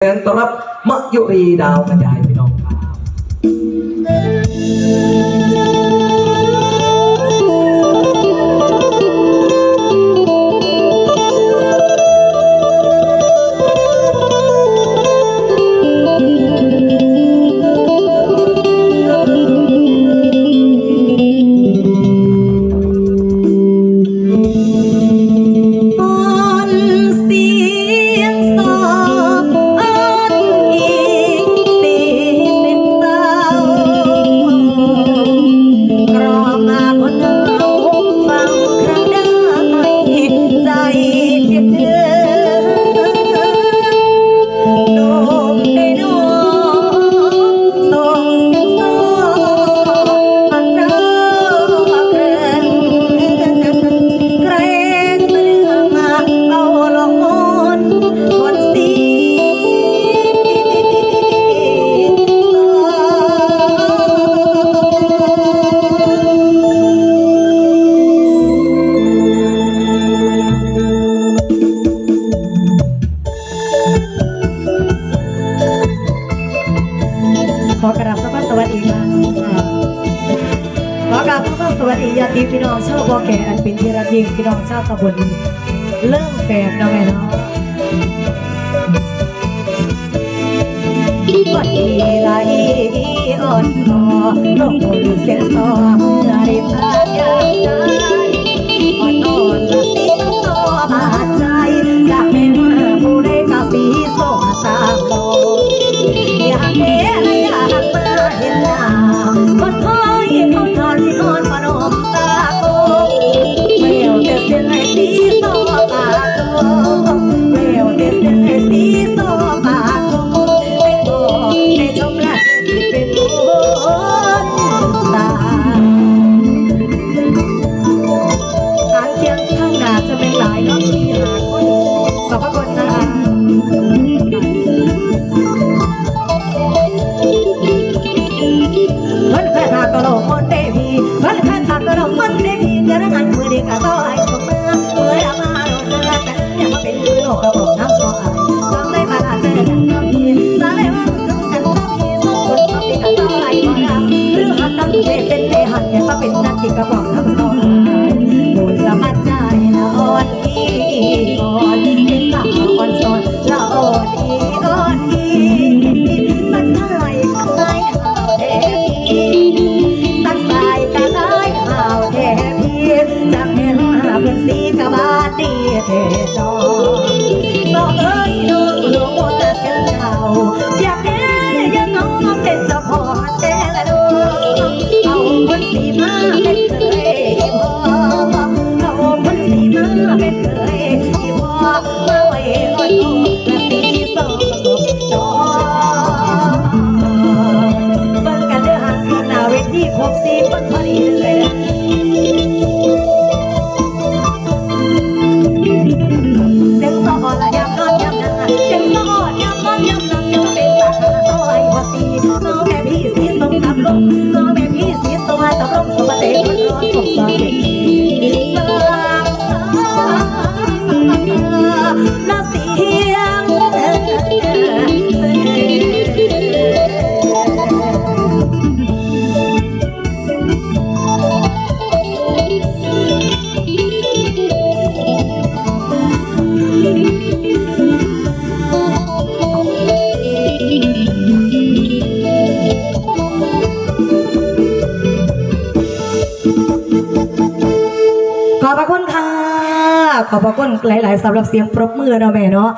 เสียงต้อนรับมะยุรีดาวกระจาย ขอกราบทุกสวัสดีญาติพี่น้องชาวบ่อแก่อันเป็นที่รักยิ่งพี่น้องชาวตำบลเริ่มแปลกนะแม่เนาะวันนี้ไรอ่อนหอลงบนเสียงสองนาฬิกายาใจ Lord. ก็ให้ เทจออกเอ้ยวงพ่อเกินเท่าอยากแยังน้อเป็นเจ้าพ่อและวเอาคนสีมาเป็นเคเอาคนสีมาเป็นเคมาไว้ก่อนและสีสองจอบังกันเดือหันหน้าเวทีครบสีปันปเล รอแม่พี่สีตัวตกลงตัวเต็มรอสมบัติ ขอบพระคุณค่ะ ขอบพระคุณหลาย ๆสำหรับเสียงปรบมือเนาะแม่เนาะ